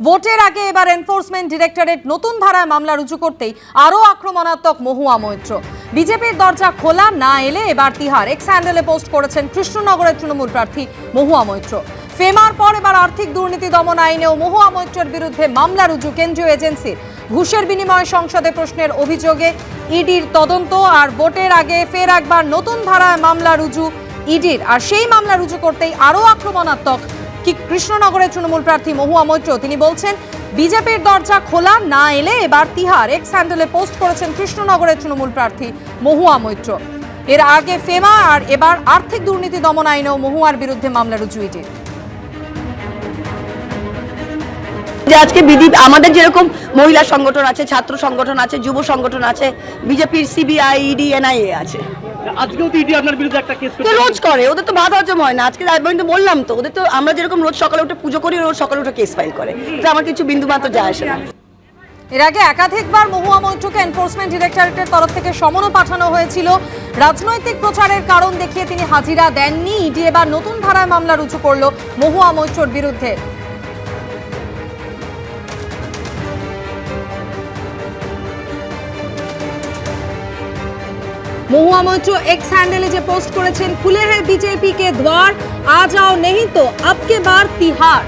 ভোটের আগে এবার এনফোর্সমেন্ট ডিরেক্টরেট নতুন ধারায় মামলা রুজু করতেই আরও আক্রমণাত্মক মহুয়া মৈত্র। বিজেপির দরজা খোলা না এলে এবার তিহার। এক্স হ্যান্ডেলে পোস্ট করেছেন কৃষ্ণনগরের তৃণমূল প্রার্থী মহুয়া মৈত্র। ফেমার পর এবার আর্থিক দুর্নীতি দমন আইনেও মহুয়া মৈত্রের বিরুদ্ধে মামলা রুজু কেন্দ্রীয় এজেন্সির। ঘুষের বিনিময়ে সংসদে প্রশ্নের অভিযোগে ইডির তদন্ত আর ভোটের আগে ফের একবার নতুন ধারায় মামলা রুজু ইডির। আর সেই মামলা রুজু করতেই আরও আক্রমণাত্মক কি কৃষ্ণনগরের তৃণমূল প্রার্থী মহুয়া মৈত্র, তিনি বলছেন, বিজেপির দরজা খোলা না এলে এবার তিহার এক্স হ্যান্ডেলে পোস্ট করেছেন কৃষ্ণনগরের তৃণমূল প্রার্থী মহুয়া মৈত্র। এর আগে ফেমা আর এবার আর্থিক দুর্নীতি দমন আইনেও মহুয়ার বিরুদ্ধে মামলা রুজু ইডির যে আজকে বিধি আমাদের যেরকম মহিলা সংগঠন আছে ছাত্র সংগঠন আছে যুব সংগঠন আছে বিজেপির সিবিআই ইডি এনআইএ আছে। আজকেও তো ইডি আপনার বিরুদ্ধে একটা কেস তো রোজ করে ওদের তো ভাত হজম হয় না। আজকে আমি তো বললাম তো ওদের তো আমরা যেরকম রোজ সকালে উঠে পুজো করি রোজ সকালে উঠে কেস ফাইল করে। তো আমার কিছু বিন্দু মাত্র যায় আসে না। এর আগে একাধিকবার মহুয়া মৈত্রকে এনফোর্সমেন্ট ডিরেক্টরেটের তরফ থেকে সমনও পাঠানো হয়েছিল। রাজনৈতিক প্রচারের কারণ দেখিয়ে তিনি হাজিরা দেননি। ইডি এবার নতুন ধারায় মামলা রুজু করল মহুয়া মৈত্রর বিরুদ্ধে। মহুয়া মৈত্র এক্স হ্যান্ডেলে যে পোস্ট করেছেন, খুলে হ্যাঁ বিজেপি কে দ্বার আ যাও নেহি তো আবকে বার তিহার।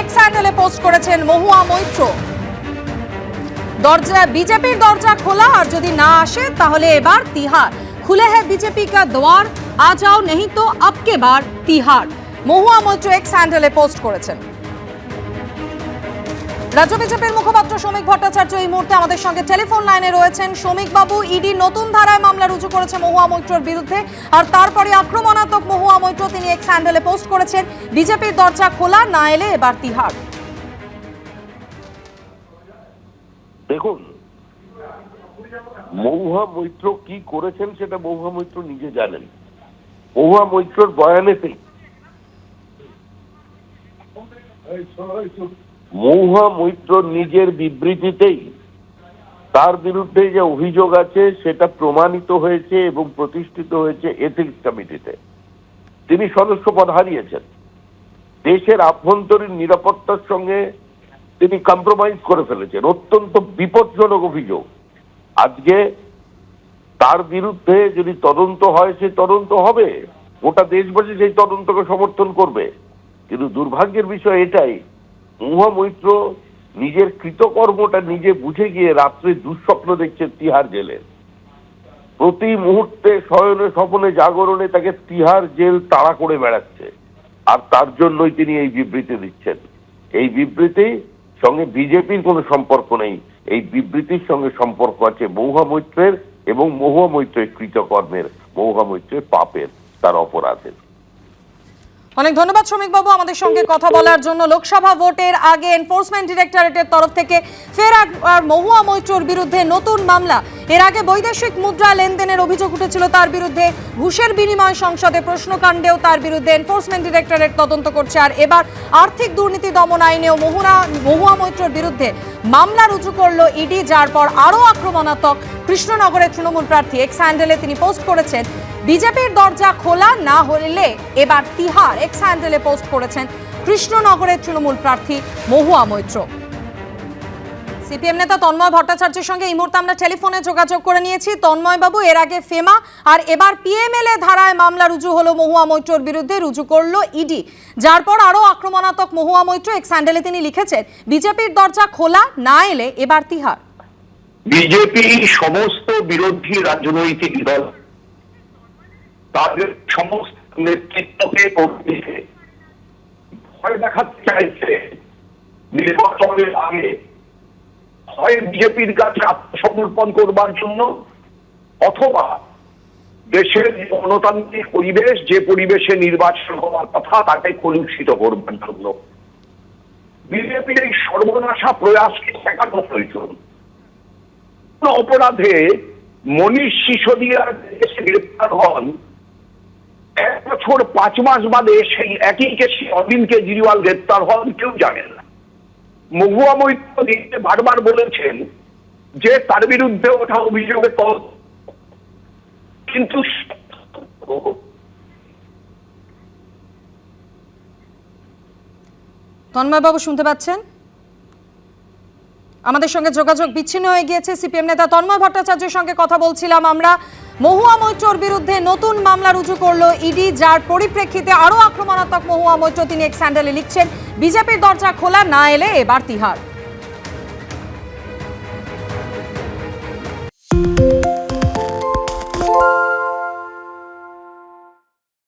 এক্স হ্যান্ডেলে পোস্ট করেছেন মহুয়া মৈত্র। দরজা বিজেপির দরজা খোলা, আর যদি না আসে, তাহলে এবার তিহার। খুলে হ্যাঁ বিজেপি কা দ্বার আ যাও নেহি তো আবকে বার তিহার। মহুয়া মৈত্র এক্স হ্যান্ডেলে পোস্ট করেছেন। রাজ্য বিজেপির মুখপাত্র শ্রমিক ভট্টাচার্য এই মুহূর্তে আমাদের সঙ্গে টেলিফোন লাইনে রয়েছেন শ্রমিক বাবু ইডি নতুন ধারায় মামলা রুজু করেছে মহুয়া মৈত্রর বিরুদ্ধে আর তারপরে আক্রমণাত্মক মহুয়া মৈত্র তিনি এক্স হ্যান্ডেলে পোস্ট করেছেন। বিজেপির দরজা খোলা না এলে এবার তিহার। দেখুন মহুয়া মৈত্র কি করেছেন সেটা মহুয়া মৈত্র নিজে জানেন। মহুয়া মৈত্রর বয়ানেতেই মহুয়া মৈত্র নিজের বিবৃতিতেই তার বিরুদ্ধে যে অভিযোগ আছে, সেটা প্রমাণিত হয়েছে এবং প্রতিষ্ঠিত হয়েছে এথিক্স কমিটিতে তিনি সদস্য পদ হারিয়েছেন। দেশের আভ্যন্তরীণ নিরাপত্তার সঙ্গে তিনি কম্প্রোমাইজ করে ফেলেছেন। অত্যন্ত বিপজ্জনক অভিযোগ। আজকে তার বিরুদ্ধে যদি তদন্ত হয় সেই তদন্ত হবে। গোটা দেশবাসী সেই তদন্তকে সমর্থন করবে। কিন্তু দুর্ভাগ্যের বিষয় এটাই মহুয়া মৈত্র নিজের কৃতকর্মটা নিজে বুঝে গিয়ে রাত্রে দুঃস্বপ্ন দেখছেন তিহার জেলের প্রতি মুহূর্তে শয়নে স্বপনে জাগরণে তাকে তিহার জেল তাড়া করে বেড়াচ্ছে। আর তার জন্যই তিনি এই বিবৃতি দিচ্ছেন। এই বিবৃতি সঙ্গে বিজেপির কোনো সম্পর্ক নেই। এই বিবৃতির সঙ্গে সম্পর্ক আছে মহুয়া মৈত্রের এবং মহুয়া মৈত্রের কৃতকর্মের। মহুয়া মৈত্রের পাপের, তার অপরাধের। অনেক ধন্যবাদ শ্রমিক বাবু আমাদের সঙ্গে কথা বলার জন্য। লোকসভা ভোটের আগে এনফোর্সমেন্ট ডিরেক্টরেটের তরফ থেকে ফের একবার মহুয়া মৈত্রর বিরুদ্ধে নতুন মামলা। এর আগে বৈদেশিক মুদ্রা লেনদেনের অভিযোগ উঠেছিল তার বিরুদ্ধে ঘুষের বিনিময় সংসদে প্রশ্নকাণ্ডেও তার বিরুদ্ধে এনফোর্সমেন্ট ডিরেক্টরেট তদন্ত করছে। আর এবার আর্থিক দুর্নীতি দমন আইনেও মহুনা মহুয়া মৈত্রর বিরুদ্ধে মামলা রুজু করল ইডি, যার পর আরও আক্রমণাত্মক। কৃষ্ণনগরের তৃণমূল প্রার্থী এক্স হ্যান্ডেলে তিনি পোস্ট করেছেন বিজেপির দরজা খোলা না হলে এবার তিহার এক্স হ্যান্ডেলে পোস্ট করেছেন কৃষ্ণনগরের তৃণমূল প্রার্থী মহুয়া মৈত্র। সিপিএম নেতা তন্ময় ভট্টাচার্যের সঙ্গে এই মুহূর্তে আমরা টেলিফোনে যোগাযোগ করে নিয়েছি। তন্ময় বাবু এর আগে ফেমা আর এবার পিএমএলএ ধারায় মামলা রুজু হলো মহুয়া মৈত্রর বিরুদ্ধে, রুজু করল ইডি যার পর আরও আক্রমণাত্মক মহুয়া মৈত্র এক্স হ্যান্ডেলে তিনি লিখেছেন, বিজেপির দরজা খোলা না এলে এবার তিহার। বিজেপি সমস্ত বিরোধী রাজনৈতিক দল তাদের সমস্ত নেতৃত্বকে ভয় দেখাতে চাইছে। নির্বাচনের আগে হয় বিজেপির কাছে আত্মসমর্পণ করবার জন্য অথবা দেশের গণতান্ত্রিক পরিবেশ, যে পরিবেশে নির্বাচন হওয়ার কথা তাকে কলুষিত করবার জন্য। বিজেপির এই সর্বনাশা প্রয়াসকে ঠেকানো প্রয়োজন? অপরাধে মনীষ সিসোদিয়ার গ্রেপ্তার হন বছর পাঁচ মাস বাদে সেই একই কেসে অরবিন্দ কেজরিওয়াল গ্রেপ্তার হন কেউ জানেন না। মহুয়া মৈত্র বারবার বলেছেন যে তার বিরুদ্ধে ওঠা অভিযোগে কিন্তু তন্ময় বাবু শুনতে পাচ্ছেন? আমাদের সঙ্গে যোগাযোগ বিচ্ছিন্ন হয়ে গিয়েছে সিপিএম নেতা তন্ময় ভট্টাচার্যের সঙ্গে কথা বলছিলাম আমরা। মহুয়া মৈত্রর বিরুদ্ধে নতুন মামলা রুজু করল ইডি, যার পরিপ্রেক্ষিতে আরও আক্রমণাত্মক মহুয়া মৈত্র তিনি এক স্যান্ডেলে লিখছেন, বিজেপির দরজা খোলা না এলে এবার তিহার।